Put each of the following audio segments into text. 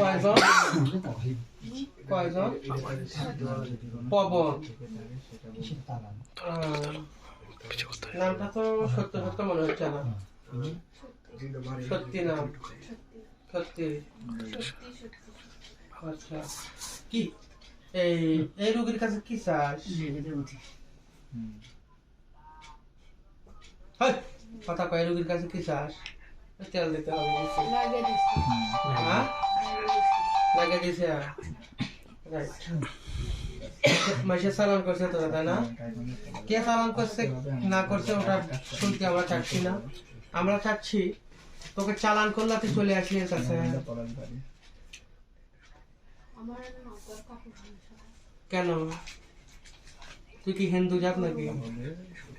কয়জন কয়জন পবন নামটা তো সত্য সত্য মনে হচ্ছে না। সত্যি নাম সত্যি আচ্ছা কি? এই এই রোগীর কাছে কি চাস? কথা কয় রোগীর কাছে কি চাস? তেল দিতে হবে বলছি। হ্যাঁ লাগে দিছে মাসে চালান করছে তো তাই না কে চালান করছে না করছে ওটা শুনতে আমরা চাচ্ছি না আমরা চাচ্ছি তোকে চালান করলে তুই চলে আসলি এর কাছে কেন তুই কি হিন্দু জাত নাকি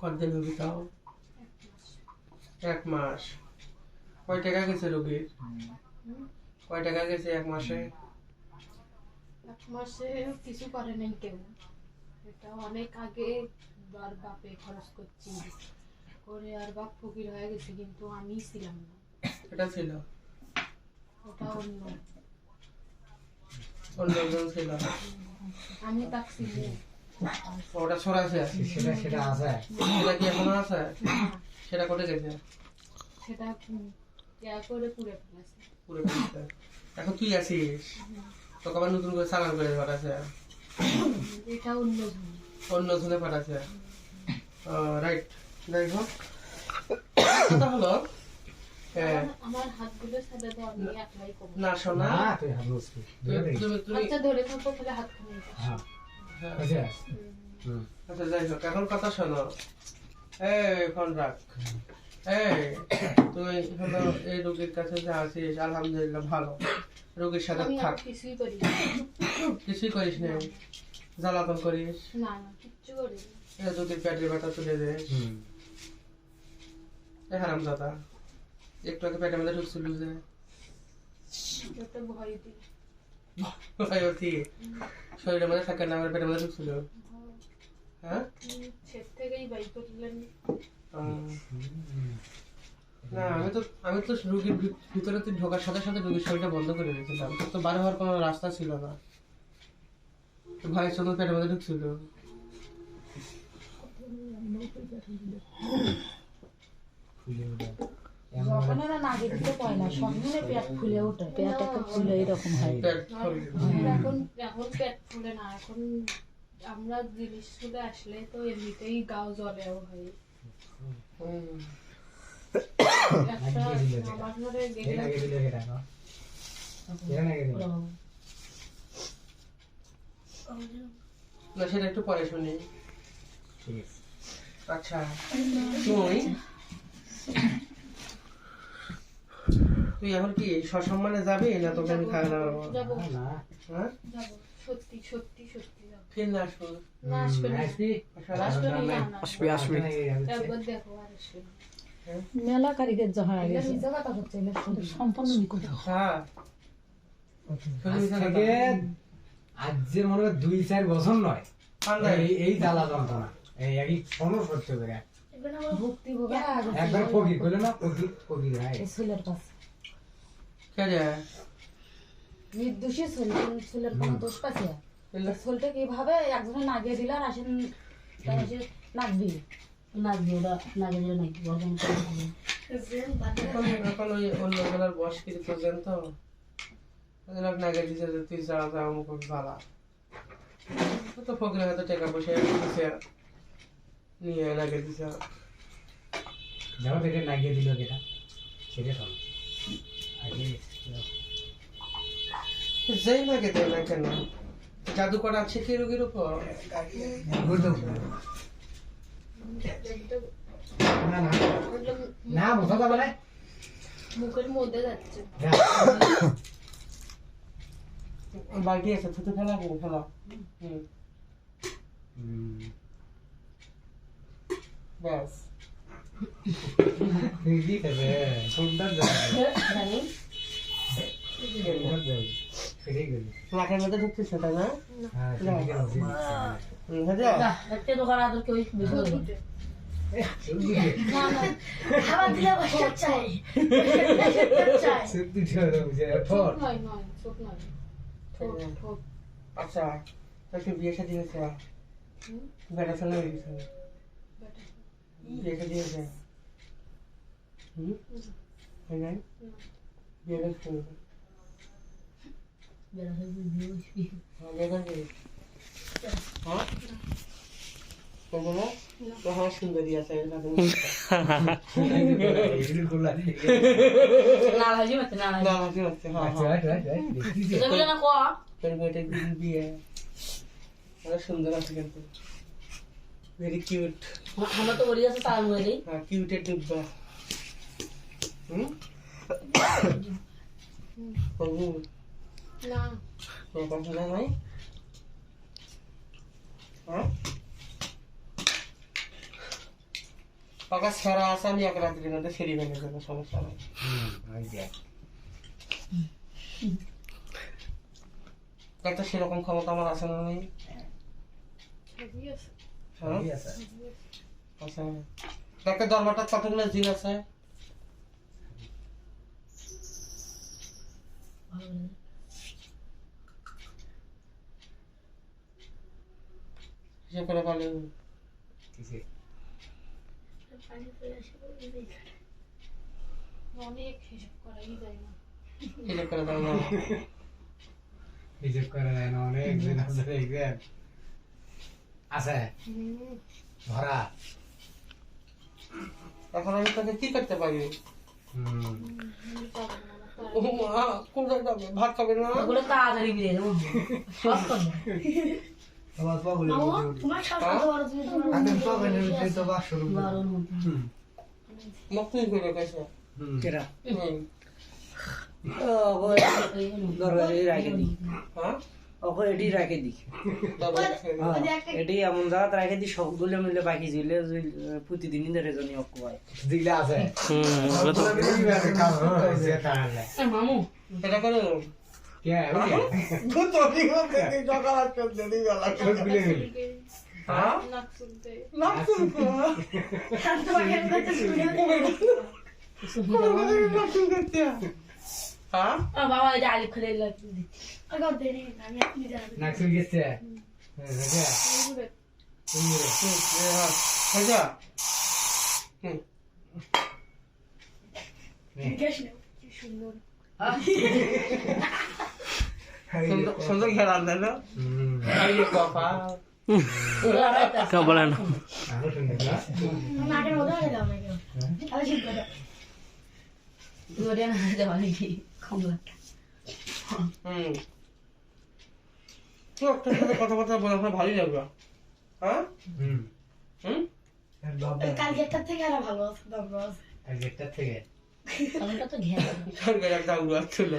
কতদিন রুগী তাও? এক মাস। কয় টাকা গেছে রুগীর? কয় টাকা গেছে এক মাসে? এক মাসে কিছু করে নাই কেউ। এটা অনেক আগে আর বাপে খরচ করছি। করে আর বাপ ফকির হয়ে গেছে কিন্তু আমি ছিলাম না। এটা ছিল? ওটা অন্য। অন্য ছিল? আমি তাক চিনি ওটা সরাছে সেটা সেটা আছে। সেটা কি এখনও আছে? সেটা কোটে গেছে? সেটা করে ফেলেছে। পুরো। এখন তুই আছিস? তোকে আবার নতুন করে চালান করে পাঠাচ্ছে এটা অন্য জন অন্য রাইট যাই হোক কথা হলো হ্যাঁ, আমার- আমি করব না। শোনা না। তুই আচ্ছা ধরে থাকব তাহলে হাত হ্যাঁ। আচ্ছা। যাই হোক এখন কথা শোনো। এই ফোন রাখ। এই তুই হলো এই রোগীর কাছে যা আছিস আলহামদুলিল্লাহ ভালো। রোগীর সাথে থাক। কিছুই করি কিছুই করিস না। জ্বালাতন করিস। না না কিচ্ছু করি না। এই রোগীর পেটের ব্যথা তুলে দে হুম। এ হারাম দাদা একটু আগে পেটের মধ্যে ঢুকছিল যে। একটা ভয় ভয় অতি শরীরের মধ্যে থাকে না আমার পেটের মধ্যে ঢুকছিল। হ্যাঁ? না আমি তো আমি তো রুগীর ভি- ভিতরে তুই ঢোকার সাথে সাথে রুগীর শরীরটা বন্ধ করে রেখেছিলাম। তো বার হওয়ার কোনো রাস্তা ছিল না। তো ভাইয়ের সঙ্গে পেটের মধ্যে ঢুকছিল। ফুলে যখন ওরা নাগে দিতে পায় না সঙ্গে পেট ফুলে ওঠে পেট একটা ফুলে এরকম হয় এখন এখন পেট ফুলে না এখন আমরা আসলে তো এমনিতেই গাও জ্বলেও হয় আমার ঘরে না সেটা একটু পরে শুনি। আচ্ছা তুই এখন কি সসম্মানে যাবি না তোকে আমি খাওয়া দাওয়া করব? যাব। হ্যাঁ? যাব। সত্যি সত্যি সত্যি ফির না আসব। না আসবে আসবি? আসবে একবার দেখো আর আসবে মেলা কারিগর হ্যাঁ। আজ যে মনে হয় দুই চার বছর নয়। এই এই জ্বালা যন্ত্রণা। এই একই কোনো সহ্য করে একবার ফকির করলে না ফকির ফকির হয় এই ছেলের কাছে কে রে নির্দোষী ছেলে ছেলের কোনো দোষ পাচ্ছে। এলে ছেলেটা কীভাবে একজনে নাগিয়ে দিল আর আসেন তারা সে নাচবি নাচবি ওরা দিলে নাকি অন্য বস কিছু তো দিছে তুই যা যা অমুক ভালা তো ফকরে হয়তো টাকা পয়সা দিছে। নিয়ে লাগে দিছে। যাও থেকে লাগিয়ে দিল যেটা সেটা যেই লাগে দেয় না কেন? জাদু করা আছে কি রোগীর উপর? না বোঝা যাবে না মুখের মধ্যে যাচ্ছে। বালতি আছে থুতু ফেলা গো ফেলা। ব্যাস। নাকের মধ্যে তাই না হ্যাঁ খাবার দিলে বসে চাই আচ্ছা তোর বিয়ে হয়েছে হুম, বেটা ছেলে হয়ে গেছে। বিয়ে শাদী হয়েছে হুম নাই বিয়ে করছে বেড়া দিয়ে বসবি বিয়ে করছে করব না তো সুন্দরী আছে এরকম। এগুলো করলা না ভাজি মতে না না হাসি হচ্ছে দেখতেছি তুমি না কোয়া তোর মেয়েটা দিন বিয়ে অনেক সুন্দর আছে কিন্তু ভেরি কিউট আমরা তো বলি আছে তার মধ্যে হ্যাঁ কিউটের ডিব্বা। হুম? করব না। তোমার পছন্দ নাই? হ্যাঁ? পাকা সেরা আছে আমি এক রাত্রির মধ্যে সেরি ভেঙে দেবো সমস্যা নাই। দেখ। তো সেরকম ক্ষমতা আমার আছে না নেই? সবই আছে হ্যাঁ ঠিক আছে আছে দেখ তো দরবারটা কতগুলো জিন আছে হিসেব করে পালে কিসে অনেক হিসাব করাই যায় না হিসেব করে দাও না হিসেব করে দেয় না অনেক দিন আছে দেখবেন আছে। ভরা এখন আমি তোকে কি করতে পারি? যাবে? ভাত খাবে না? তাড়াতাড়ি হুম। হুম। দরকারে হ্যাঁ? ওকে এটি রাখে দিই তারপরে হ্যাঁ, এটি এমন জায়গাতে রাখে দিই সবগুলো মিলে বাকি ঝুলে প্রতিদিনই ধরে জনি অকুয়ায় দিলে আছে। মামু এটা করে। হ্যাঁ? নাক বাবা এটা আলিফ খেলে গেছে সুন্দর খেলা না এই সুন্দর না ওটা না দেওয়া নাকি কমলা হুম তুই একটা সাথে কথাবার্তা বলে আমার ভালোই লাগবে হ্যাঁ হুম হুম কালকেরটার থেকে আরও ভালো আছে বাবা আর গেটটা থেকে কালকেরটা তো ঘেরা সরকার একটা উড়ু আসছিল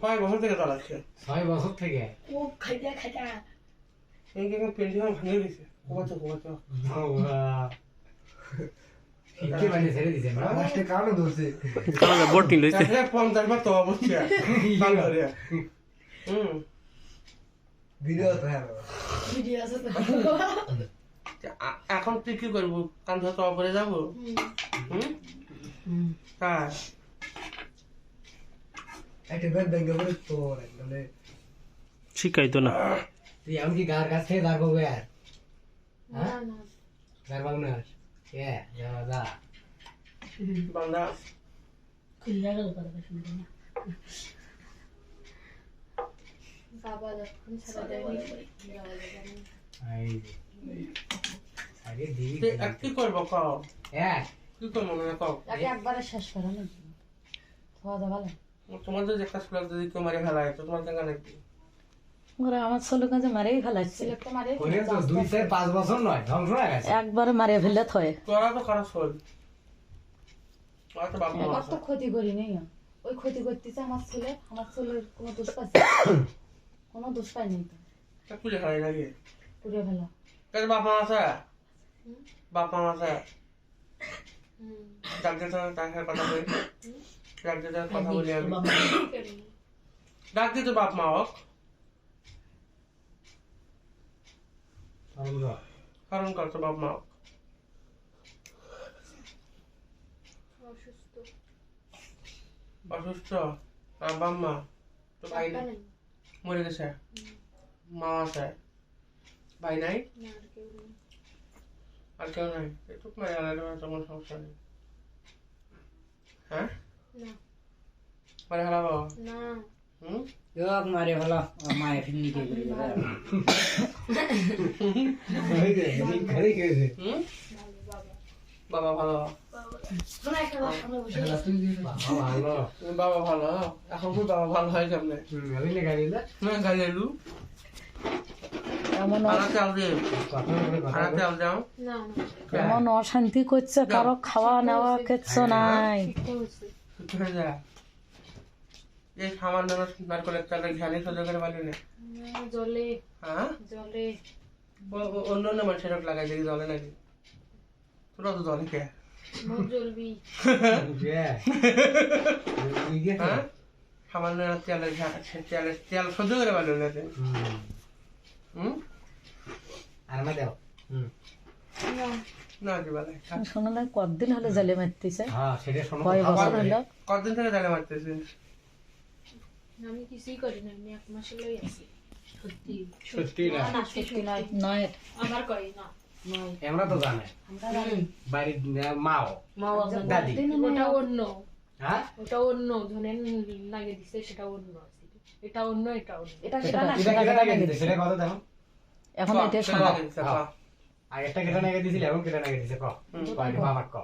কয়েক বছর থেকে চালাচ্ছে ছয় বছর থেকে ও খাইতে খাইতে এই পেন্টিং ভেঙে কোবাচ্ছ পঞ্চাশ বার তো অবশ্যই ভিডিও আছে এখন তুই কি করব? কান ধরে তো করে যাব। হুম। হুম? হ্যাঁ। শিখাইতো না। তুই আমি কি গার কাছ থেকে দাঁড় পাবো আর। না না। দাঁড় পাবো না কে যাওয়া যা বান্দা খুলে গেল কথা শুনতে না বাবা যখন ছাড়া দেয়নি যাওয়া যাবে না। এই আগে দিবি কি করব কও? এক কি করব না কও? তাকে একবারে শেষ করা না খাওয়া দাওয়া তোমার যদি একটা স্কুল যদি কেউ মারে ফেলা হয় তো তোমার কেন নাকি? ওরা আমার ছোটকে মারেই ফেলাচ্ছে। তো দুই চার পাঁচ বছর নয় ধ্বংস হয়ে গেছে। একবারে মারে ফেলে থয়। তোরা তো খারাপ শোল। তো কত ক্ষতি করি নেই। ওই ক্ষতি করতেছে আমার ছেলে আমার ছেলের কোনো দোষ পাইছে কোনো দোষ পাই নেই তো। পুজো ফেলা কাছে বাপ মা আছে? বাপ মা আছে? হুম। ডাক দিতে তার সাথে কথা বলি। ডাক দিতে কথা বলি আমি। দিতে বাপ মা হোক। কারণ করতো বাপ মা অসুস্থ অসুস্থ আর বাপ মা তো ভাই নেই মরে গেছে মা আছে ভাই নাই আর কেউ নেই একটু মারে আলাদা তোমার সমস্যা নেই হ্যাঁ না মারে হারাবো না যোগ মারে ভালো মায়ের করে বাবা বাবা ভালো। বাবা এখন খুব বাবা ভালো হয় আমি গাড়ি এলু এমন এমন অশান্তি করছে কারও খাওয়া নেওয়া কিচ্ছু নাই ঠিক হয়েছে সুস্থ হয়ে যা এই সামান্য নারকলের চালের ঘ্যানে সহ্য করে পারলি না। জলে। হ্যাঁ? জলে। অন্য অন্য মানুষের লাগাই দেখি জলে নাকি? তোরা তো জলে কে? হ্যাঁ? সামান্য তেলের তেলের তেল সহ্য করে পারলি না তুই। হুম? হুম আর না দাও। হুম। শোনো কতদিন হলে জালে মারতেছে? হ্যাঁ কয় বছর হলো? কতদিন থেকে জালে মারতেছে? আমি কিছুই করি না আমি এক মাস হলেই আছি। সত্যি? সত্যি না না সত্যি নয় নয়। আমার করি না। আমরা তো জানে। বাড়ির মাও। দাদি। ওটা অন্য। হ্যাঁ? ওটা অন্য। ধরেন লাগে দিছে সেটা অন্য এটা অন্য এটা অন্য। এটা সেটা না সেটা কেটে লাগে দিছে। সেটা কথা দেখো? এখন এটা ক। হ্যাঁ। আর একটা কেটে নাগে দিছিল এখন কেটে নাগে দিছে। ক। কয়টা? বাবা ক।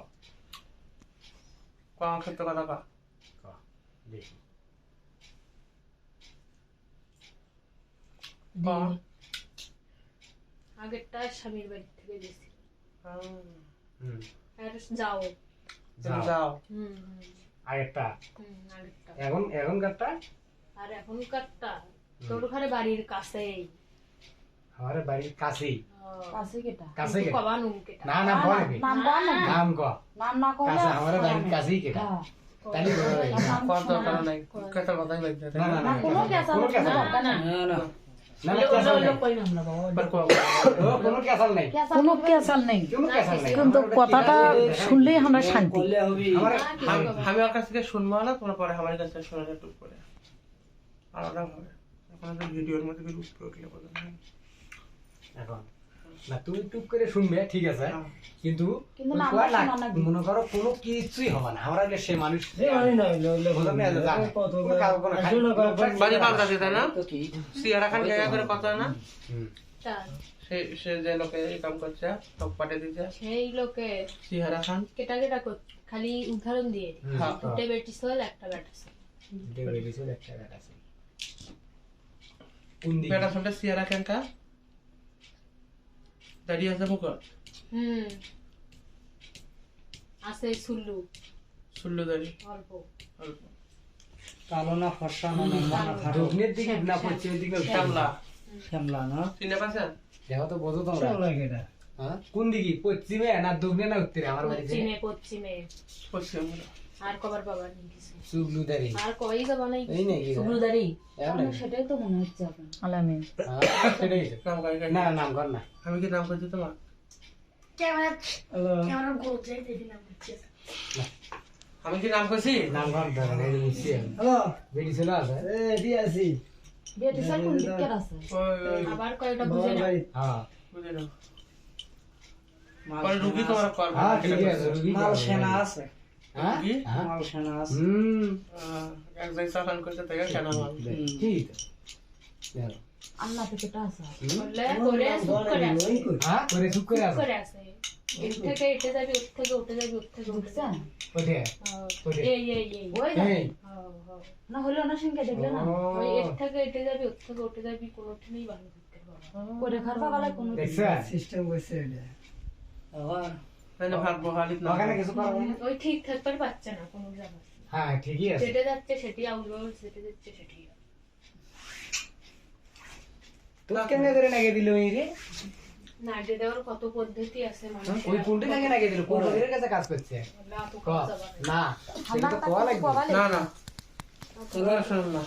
ক, আমার ক্ষেত্রে কথা ক। ক দেখি। আগেরটা স্বামীর বাড়ি থেকে। হুম। যাও। তুমি যাও। যাও। হুম হুম, আর একটা হুম আগেরটা। এখন এখনকারটা? তোর ঘরে বাড়ির কাছেই। আমার বাড়ির কাছেই। কাছে কেটা? কাছে কেটে? কবানু কেটা? না না বল নাম বল না। নাম ক। নাম না করলে কাছে আমার বাড়ির কাছেই কেটে। হ্যাঁ। তাহলে। কর দরকার নাই কেতার কথাই লাগছে না। না না না কোনো কোনো নাই। না। না না। কোনো কেসাল নাই। কিন্তু কথাটা শুনলেই আমরা শান্তি। আমি ওর কাছ থেকে শুনব না তোমার পরে আমার কাছ থেকে শোনা যায় টুক করে আলাদা এখন ভিডিওর মধ্যে কিছু উঠলে এখন। না তুমি টুক করে শুনবে ঠিক আছে? হ্যাঁ। কিন্তু। মনে করো কোনো কিছুই হবে না। আমরা সে মানুষ বাড়ি পাল্টাছে তাই না? সিয়ারা খান জায়গা করে কথা না? সে সে যে লোকে এই কাম করছে টক পাটে দিতে সেই লোকে সিহারা খান। কেটা কেটা কর খালি উদাহরণ দিয়ে হ্যাঁ। দুটো বেটি ছিল একটা বেটা ছিল এটা বেরিয়ে একটা বেটা আছে। কোন দিকে? বেটা শুনতে সিয়ারা খান কা দাঁড়িয়ে আছে মুখর হুম। আছে সুল্লু। শুনলো দাঁড়ি অল্প। অল্প। কালো না ফর্সা না লম্বা না খাটো দক্ষিণের দিকে না পশ্চিমের দিকে শ্যামলা। শ্যামলা না? চিনে পাচ্ছেন দেখো তো বোঝো তোমরা। হ্যাঁ? কোন দিকে? পশ্চিমে না দক্ষিণে না উত্তরে? আমার বাড়িতে। পশ্চিমে পশ্চিমে। পশ্চিম। আর কবার বাবা নিয়ে গেছে আর কই যাবা নাই এই নাকি শুভ্রদারি এখন সেটাই তো মনে হচ্ছে এখন। আলামিন। হ্যাঁ, সেটাই। নাম কয় না নাম কর না। আমি কি নাম করছি তোমার? আমি কি নাম করছি নাম কর দরকার নেই, বুঝছি আমি। বেটি ছিল আছে? বিয়েটি স্যার কোন দিকের আছে? ওই, ওই, আবার কয়টা বুঝে না হ্যাঁ। বুঝে নাও। পরে রুগী তোমার করবে হ্যাঁ ঠিক আছে রুগী মাল সেনা আছে? মাল সেনা আছে। হুম। আহ, এক জায়গায় চালান করছে তাই মাল। ঠিক আছে। বললে করে চুপ করে আছে। হ্যাঁ? করে চুপ করে আছে? করে আছে। এর থেকে এটে যাবি ওর থেকে যাবি ওর থেকে উঠে বুঝছেন? যাবি। ওঠে। হ্যাঁ। এই এই এই ওই এই। হ্যাঁ, হ্যাঁ। না হলো না সঙ্গে দেখলে না? ওই এর থেকে এটে যাবি ওর থেকে উঠে যাবি পারব করে গেলে কোনো আবার? তাহলে ভাত বহালিত না ওখানে কিছু করা ওই ঠিক থাকবার পাচ্ছে না কোনো জায়গায় হ্যাঁ ঠিকই আছে। যেটা যাচ্ছে সেটি আউলো যেটা যাচ্ছে সেটি তুমি কেমনে করে নাগে দিল ওই রে? নাড়ি দেওয়ার কত পদ্ধতি আছে ওই কোনটা নাগে নাগে দিল কোন ওদের কাছে কাজ করছে। না সেটা তো কোয়া লাগবে। না না তোমরা শোনো না।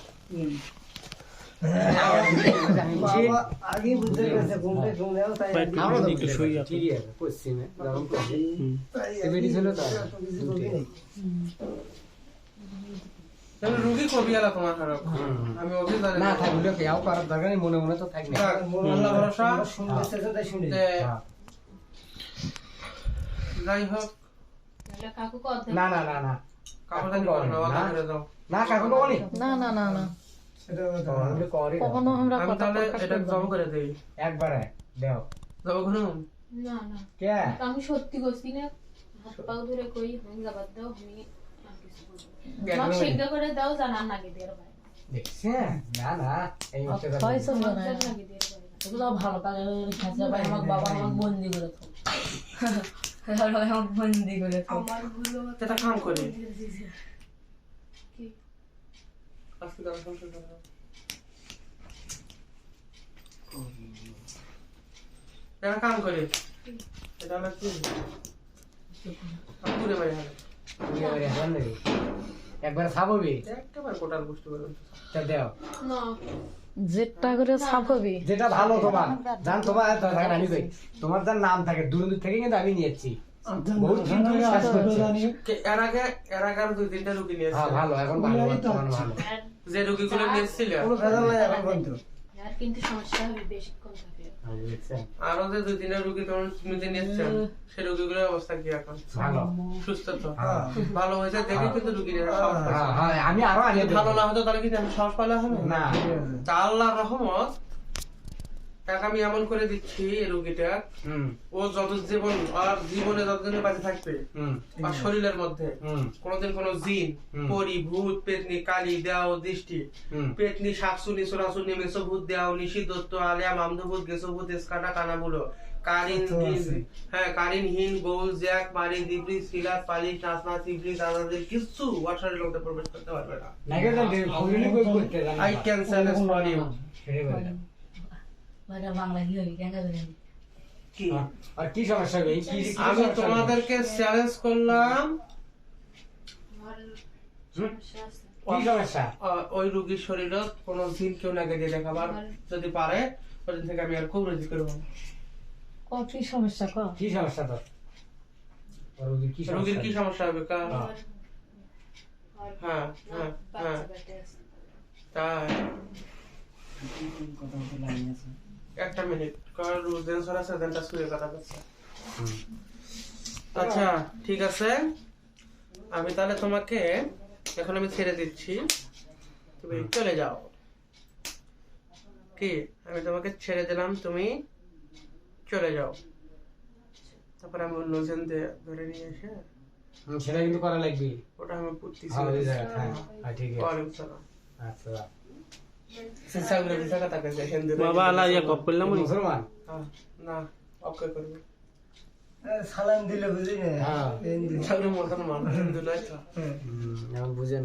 রুগী কবি আলা তোমার খারাপ আমি অফিস জানি না। থাকলে কেউ করার দরকার নেই মনে মনে তো থাক না আল্লাহ ভরসা যে যাই হোক না। না না না কাপড় জানি করো না? না না না না। কখনো আমরা কথা এটা জব করে দেই। একবারে দেও। যাব কোনো না না। কে? আমি সত্যি করছি না হাত পাও ধরে কই আমি যাবার দাও আমি না। আমাকে সিদ্ধ করে দাও জানার নাকি দিয়ে বাইরে দেখছেন না না এই হচ্ছে হয় চলবে না এগুলো ভালো কাজে খাঁচা পাই আমাকে বাবা আমাকে বন্দি করে থাক। আমাকে বন্দি করে আমার ভুলো কাম করি। কি? আজকে দাও সংসার করে দাও। এটা কাম করি এটা হলো কি আমি ঘুরে বাড়ি হবে একবারে ছাপবি? একেবারে পারবেন তা দেও। না। যেটা করে ছাপাবি? যেটা ভালো তোমার। জান তোমার আমি কই। তোমার যার নাম থাকে দূর দূর থেকে কিন্তু আমি নিয়েছি বহুত কিন্তু শ্বাস করছে। কে- এর আগে এর আগে আরও দুই তিনটা রুগী নিয়েছে হ্যাঁ ভালো এখন ভালো ভালো যে রুগীগুলো নিয়েছিল কিন্তু সমস্যা হবে বেশিক্ষণ থাকলে হ্যাঁ, আরও যে দুই তিনটা রুগী তোমার নিতে নিয়েছেন সেই রুগীগুলোর অবস্থা কি এখন? ভালো। সুস্থ তো? হ্যাঁ। ভালো হয়েছে দেখে কিন্তু রুগী। হ্যাঁ, হ্যাঁ, আমি আরও ভালো না হতো তাহলে কিন্তু আমি সাহস পাইলে হবে না। তা আল্লাহর রহমত তাকে আমি এমন করে দিচ্ছি এই রুগীটা। হুম। ও যত জীবন আর জীবনে যতদিন বেঁচে থাকবে হুম। আর শরীরের মধ্যে হুম। কোনোদিন কোনো জিন পরি ভূত পেতনি কালি দেও দৃষ্টি পেতনি শাকসুনি সোরাসুনি মেসোভূত দেও নিশি দত্ত আলিয়া মামদভূত গেসভূত এসকাটা কানাবুলো কারিন হ্যাঁ কারিন হিন গৌল জ্যাক মারি দিবরি সিলাত পালি নাসনা তিবরি দাদাদের কিছু ওয়াটারের লোকদের প্রবেশ করতে পারবে না। I can challenge for you আর কি সমস্যা আমি তোমাদেরকে চ্যালেঞ্জ করলাম। কি সমস্যা? ওই রোগীর শরীরে কোনো জিন কেউ দেখাবার যদি পারে ওদিন থেকে আমি আর খুব রাজি করব কি সমস্যা ক? কি সমস্যা তোর? ওর রোগীর কি সমস্যা? হবে? কা হ্যাঁ। হ্যাঁ হ্যাঁ হ্যাঁ। তাই। একটা মিনিট কার শুয়ে কথা বলছে। আচ্ছা ঠিক আছে। আমি তাহলে তোমাকে এখন আমি ছেড়ে দিচ্ছি। তুমি চলে যাও। কি? আমি তোমাকে ছেড়ে দিলাম তুমি চলে যাও। তারপরে আমি অন্য জন ধরে নিয়ে এসে সেটা কিন্তু করা লাগবে ওটা আমি পুত্তিছি ভালো হয়ে হ্যাঁ হ্যাঁ, ঠিক আছে। আচ্ছা বাবা আলা ইয়া কপ করলাম মুসলমান না ওকে করবে সালাম দিলে বুঝি না হ্যাঁ এখন বুঝে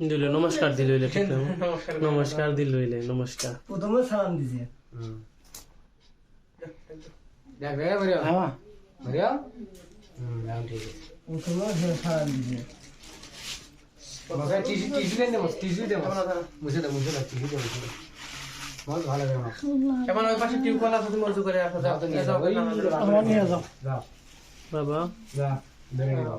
দিল নমস্কার দিল ঠিক নমস্কার নমস্কার দিল নমস্কার প্রথমে সালাম দিছে দেখ রে মরিয়ম হুম ঠিক আছে প্রথমে সালাম দিছে তোমাকে টিসু টিসু দেন দেবো টিসু দেবো। কেমন আছো? মুছে দাও মুছে দাও টিসু দেবো মুছে দাও বহুত ভালো দেবো কেমন ওই পাশে টিউবওয়েল আছে তুমি মজু করে আসো যাও। নিয়ে যাও। বাবা। ধরে যাও।